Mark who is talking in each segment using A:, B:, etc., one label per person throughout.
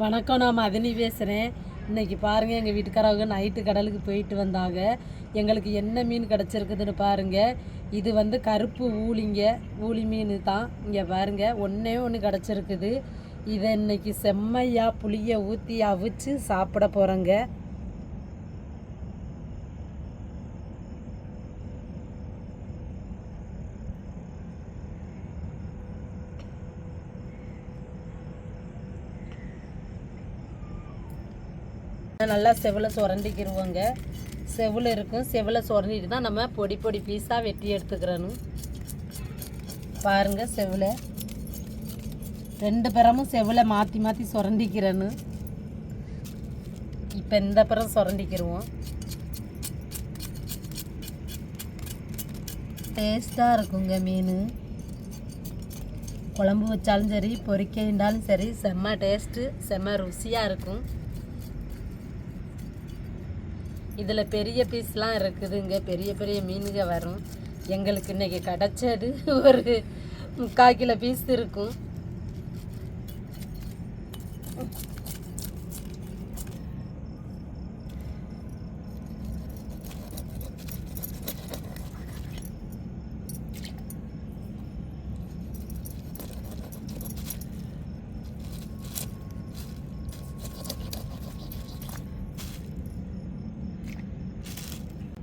A: வணக்கம் நான் மதினி பேசுகிறேன் இன்னைக்கு பாருங்கள் எங்கள் வீட்டுக்காரவங்க நைட்டு கடலுக்கு போயிட்டு வந்தாங்க. எங்களுக்கு என்ன மீன் கிடச்சிருக்குதுன்னு பாருங்கள் இது வந்து கருப்பு ஊளிங்க ஊளி மீன் தான். இங்கே பாருங்கள் ஒன்றே ஒன்று கிடச்சிருக்குது. இதை இன்னைக்கு செம்மையாக புளியை ஊற்றி அவிச்சு சாப்பிட போகிறோங்க நல்லா செவில சுரண்டிக்கிருவோங்க. செவில் இருக்கும். செவில சுரண்டிட்டு தான் நம்ம பொடி பொடி பீஸாக வெட்டி எடுத்துக்கிறணும். பாருங்கள் செவில. ரெண்டு பேரமும் செவில மாற்றி மாற்றி சுரண்டிக்கிறேன்னு இப்போ இந்த பிறம் சுரண்டிக்கிருவோம். டேஸ்ட்டாக இருக்குங்க மீன். குழம்பு வச்சாலும் சரி பொறிக்கின்றாலும் சரி செம்ம டேஸ்ட்டு செம்ம ருசியாக இருக்கும். இதில் பெரிய பீஸ்லாம் இருக்குதுங்க. பெரிய பெரிய மீனுங்க வரும். எங்களுக்கு இன்னைக்கு கிடச்சது ஒரு முக்கால் கிலோ பீஸ் இருக்கும்.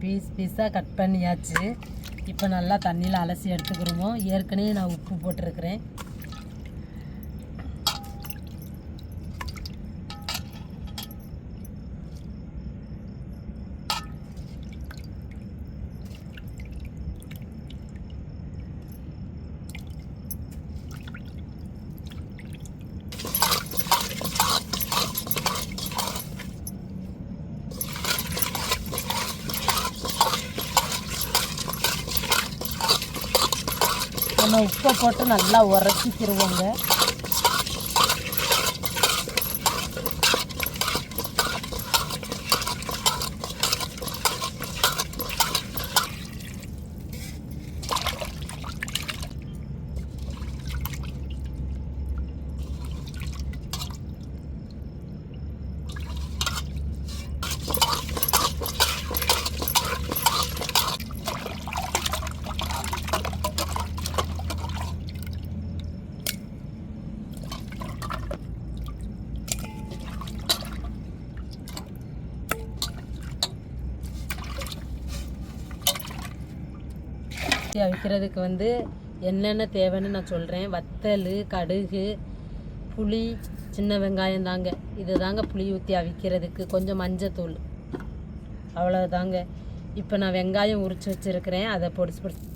A: பீஸ் பீஸாக கட் பண்ணியாச்சு. இப்போ நல்லா தண்ணியில் அலசி எடுத்துக்கிறோமோ ஏற்கனவே நான் உப்பு போட்டிருக்கிறேன். நம்ம உப்பை போட்டு நல்லா உரைச்சிக்கிருவோங்க அவிக்கிறதுக்கு வந்து என்னென்ன தேவைன்னு நான் சொல்கிறேன் வத்தல் கடுகு புளி சின்ன வெங்காயம் தாங்க. இது தாங்க புளி ஊற்றி அவிக்கிறதுக்கு. கொஞ்சம் மஞ்சத்தூள். அவ்வளோதாங்க இப்போ நான் வெங்காயம் உரிச்சு வச்சுருக்கிறேன். அதை பொடிச்சு பொடிச்சு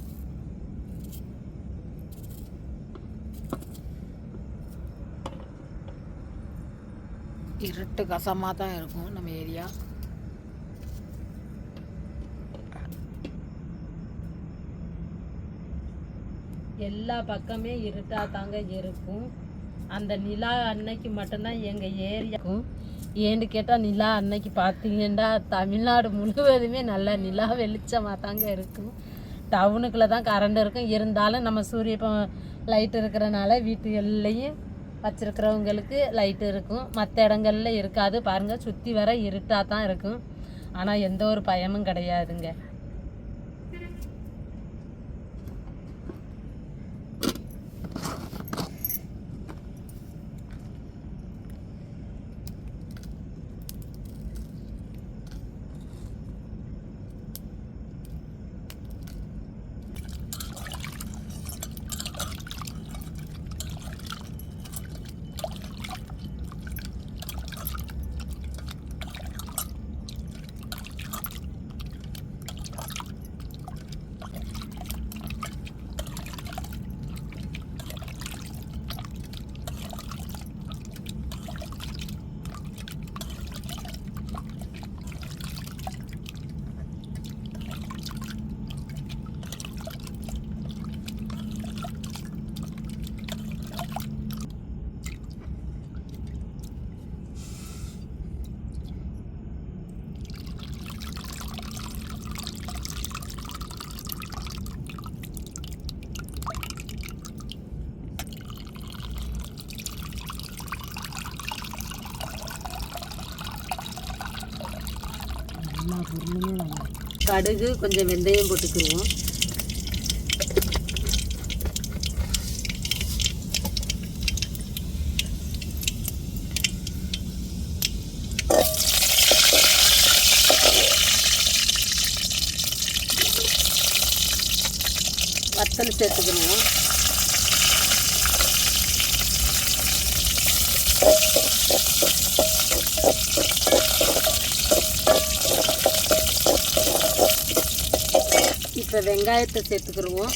B: இருட்டு கசமாக தான் இருக்கும் நம்ம ஏரியா.
A: எல்லா பக்கமே இருட்டாக தாங்க இருக்கும். அந்த நிலா அன்னைக்கு மட்டும்தான் எங்கள் ஏரியாக்கும் ஏன்னு கேட்டால் நிலா அன்னைக்கு பார்த்தீங்கன்னா தமிழ்நாடு முழுவதுமே நல்ல நிலா வெளிச்சமாக தாங்க இருக்கும். டவுனுக்குள்ளே தான் கரண்ட் இருக்கும். இருந்தாலும் நம்ம சூரிய லைட் இருக்கிறனால வீட்டுகள்லையும் வச்சுருக்கிறவங்களுக்கு லைட் இருக்கும். மற்ற இடங்கள்ல இருக்காது. பாருங்கள் சுற்றி வர இருட்டாக தான் இருக்கும். ஆனால் எந்த ஒரு பயமும் கிடையாதுங்க. எல்லா பொருளுமே கடுகு கொஞ்சம் வெந்தயம் போட்டுக்கிடுவோம் வத்தல் சேர்த்துக்கணும். வெங்காயத்தை சேர்த்துக்கிடுவோம்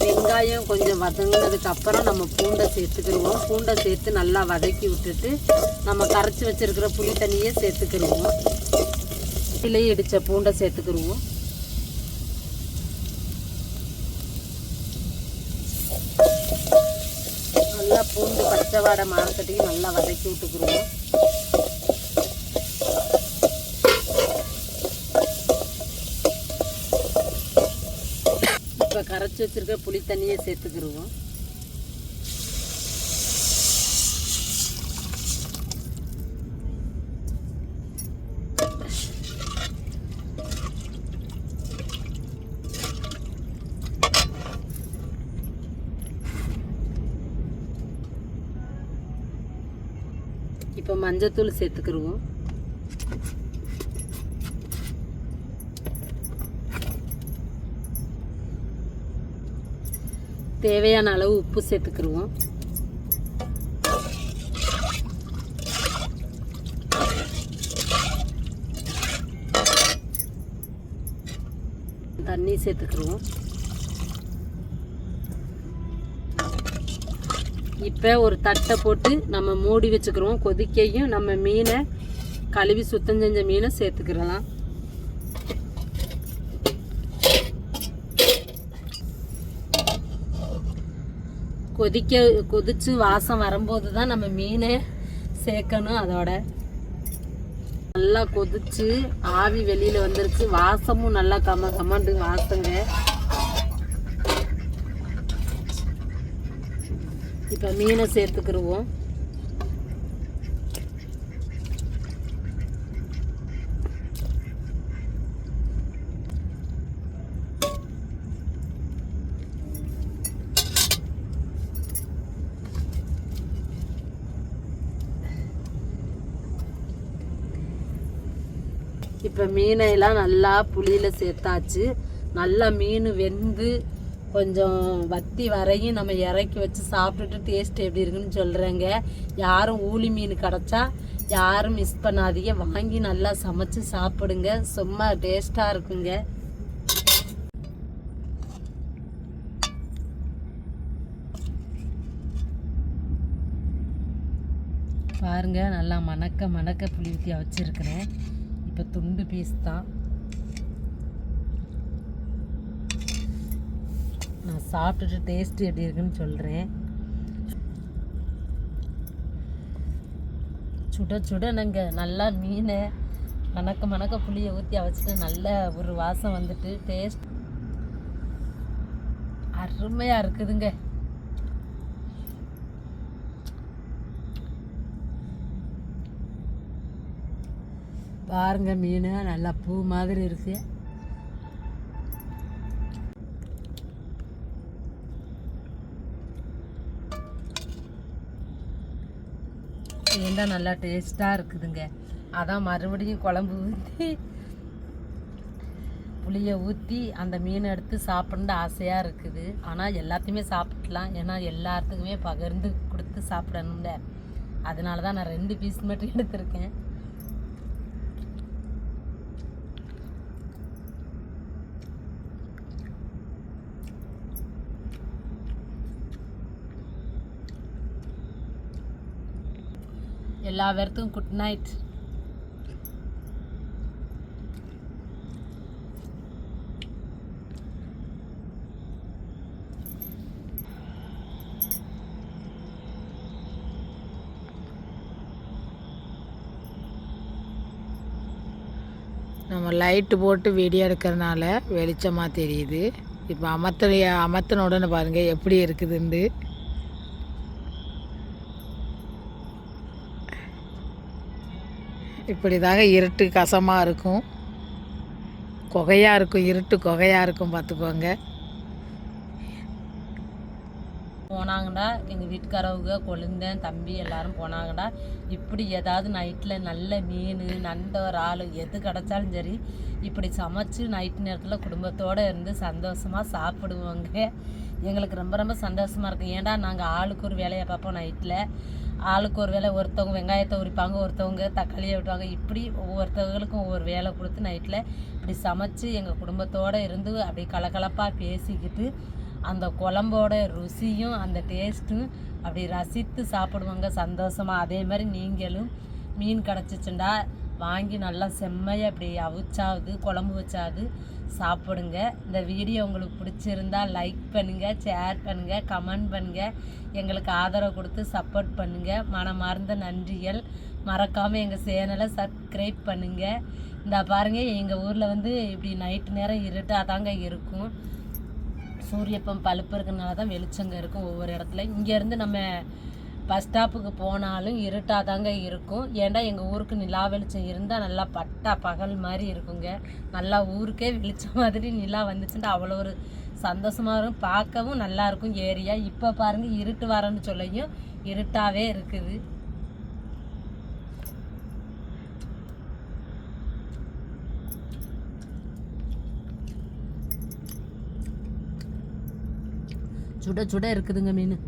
A: வெங்காயம் கொஞ்சம் வதங்கினதுக்கு அப்புறம் நம்ம பூண்டை சேர்த்துக்கிடுவோம் பூண்டை சேர்த்து நல்லா வதக்கி விட்டுட்டு நம்ம கரைச்சி வச்சிருக்கிற புளி தண்ணியை சேர்த்துக்கிடுவோம் இலையை இடித்த பூண்டை சேர்த்துக்கிடுவோம் நல்லா பூண்டு பச்சை வாடை மாறக்கட்டிக்கு நல்லா வதக்கி விட்டுக்கிடுவோம் இப்போ கரைச்சி வச்சிருக்க புளி தண்ணியை சேர்த்துக்கிடுவோம் இப்போ மஞ்சத்தூள் சேர்த்துக்கிருவோம். தேவையான அளவு உப்பு சேர்த்துக்கிருவோம். தண்ணி சேர்த்துக்கிருவோம். இப்போ ஒரு தட்டை போட்டு நம்ம மூடி வச்சுக்கிறோம். கொதிக்கையும் நம்ம மீனை கழுவி சுத்தம் செஞ்ச மீனை சேர்த்துக்கிறலாம். கொதிக்க கொதிச்சு வாசம் வரும்போது தான் நம்ம மீனை சேர்க்கணும் அதோட. நல்லா கொதிச்சு ஆவி வெளியில் வந்துருச்சு. வாசமும் நல்லா கம கமண்டு வாசங்க. இப்போ மீனை சேர்த்துக்கிருவோம். இப்போ மீனையெல்லாம் நல்லா புளியில் சேர்த்தாச்சு. நல்லா மீன் வெந்து கொஞ்சம் வத்தி வரையும் நம்ம இறக்கி வச்சு சாப்பிட்டுட்டு டேஸ்ட் எப்படி இருக்குன்னு சொல்கிறேங்க யாரும் ஊளி மீன் கிடச்சா யாரும் மிஸ் பண்ணாதீங்க. வாங்கி நல்லா சமைச்சு சாப்பிடுங்க. சும்மா டேஸ்ட்டாக இருக்குங்க. பாருங்க நல்லா மணக்க மணக்க புளி ஊற்றி வச்சுருக்கிறேன். இப்போ துண்டு பீஸ் தான். நான் சாப்பிட்டுட்டு டேஸ்ட் எப்படி இருக்குன்னு சொல்கிறேன் சுட சுட நாங்கள் நல்லா மீனை மணக்க மணக்க புளியை ஊற்றி வச்சுட்டு நல்ல ஒரு வாசம் வந்துட்டு டேஸ்ட் அருமையாக இருக்குதுங்க. பாருங்க மீன் நல்லா பூ மாதிரி இருக்குது ஏண்டா நல்லா டேஸ்ட்டாக இருக்குதுங்க? அதான் மறுபடியும் குழம்பு ஊற்றி புளியை ஊற்றி அந்த மீனை எடுத்து சாப்பிட்ணுன்னு ஆசையாக இருக்குது. ஆனால் எல்லாத்தையுமே சாப்பிட்லாம். ஏன்னா எல்லாத்துக்குமே பகிர்ந்து கொடுத்து சாப்பிடணும்ல. அதனால தான் நான் ரெண்டு பீஸ் மட்டும் எடுத்திருக்கேன். எல்லா பேர்த்துக்கும் குட் நைட்
B: நம்ம லைட்டு போட்டு வெடி எடுக்கிறனால வெளிச்சமாக தெரியுது. இப்போ அமர்த்த அமர்த்தின பாருங்கள் எப்படி இருக்குதுன்னு இப்படி தாங்க இருட்டு கசமாக இருக்கும். குகையாக இருக்கும் இருட்டு குகையாக இருக்கும் பார்த்துக்கோங்க.
A: போனாங்கடா எங்கள் வீட்டுக்காரவங்க கொழுந்தன் தம்பி எல்லாரும் போனாங்கடா. இப்படி ஏதாவது நைட்டில் நல்ல மீன் நண்டு இறால் எது கிடச்சாலும் சரி இப்படி சமைச்சு நைட்டு நேரத்தில் குடும்பத்தோடு இருந்து சந்தோஷமாக சாப்பிடுவோங்க. எங்களுக்கு ரொம்ப ரொம்ப சந்தோஷமாக இருக்கும். ஏன்டா நாங்கள் ஆளுக்கு ஒரு வேலையை பார்ப்போம் நைட்டில் ஆளுக்கு ஒரு வேலை ஒருத்தவங்க வெங்காயத்தை உரிப்பாங்க ஒருத்தவங்க தக்காளியை விட்டுவாங்க. இப்படி ஒவ்வொருத்தவங்களுக்கும் ஒவ்வொரு வேலை கொடுத்து நைட்டில் இப்படி சமைச்சு எங்கள் குடும்பத்தோடு இருந்து அப்படி கலகலப்பாக பேசிக்கிட்டு அந்த குழம்போட ருசியும் அந்த டேஸ்ட்டும் அப்படி ரசித்து சாப்பிடுவாங்க சந்தோஷமாக அதே மாதிரி நீங்களும் மீன் கிடச்சிச்சுண்டா வாங்கி நல்லா செம்மையாக அப்படி அவிச்சாவது குழம்பு வச்சாவது சாப்பிடுங்க. இந்த வீடியோ உங்களுக்கு பிடிச்சிருந்தா லைக் பண்ணுங்கள் ஷேர் பண்ணுங்கள் கமெண்ட் பண்ணுங்கள் எங்களுக்கு ஆதரவு கொடுத்து சப்போர்ட் பண்ணுங்கள் மனமார்ந்த நன்றிகள். மறக்காமல் எங்கள் சேனலை சப்ஸ்கிரைப் பண்ணுங்கள் இந்த பாருங்கள் எங்கள் ஊரில் வந்து இப்படி நைட்டு நேரம் இருட்டாக தாங்க இருக்கும். சூரியப்பம் பழுப்பு இருக்கிறதுனால தான் வெளிச்சங்க இருக்கும் ஒவ்வொரு இடத்துல. இங்கேருந்து நம்ம பஸ் ஸ்டாப்புக்கு போனாலும் இருட்டாக தாங்க இருக்கும். ஏன்டா எங்கள் ஊருக்கு நிலா வெளிச்சம் இருந்தால் நல்லா பட்டா பகல் மாதிரி இருக்குங்க. நல்லா ஊருக்கே வெளிச்சம் மாதிரி நிலா வந்துச்சுன்னா அவ்வளோ ஒரு சந்தோஷமாக இருக்கும் பார்க்கவும் நல்லா இருக்கும் ஏரியா. இப்போ பாருங்கள் இருட்டு வரேன்னு சொல்லியும் இருட்டாகவே இருக்குது. சுட சுட இருக்குதுங்க மீன்.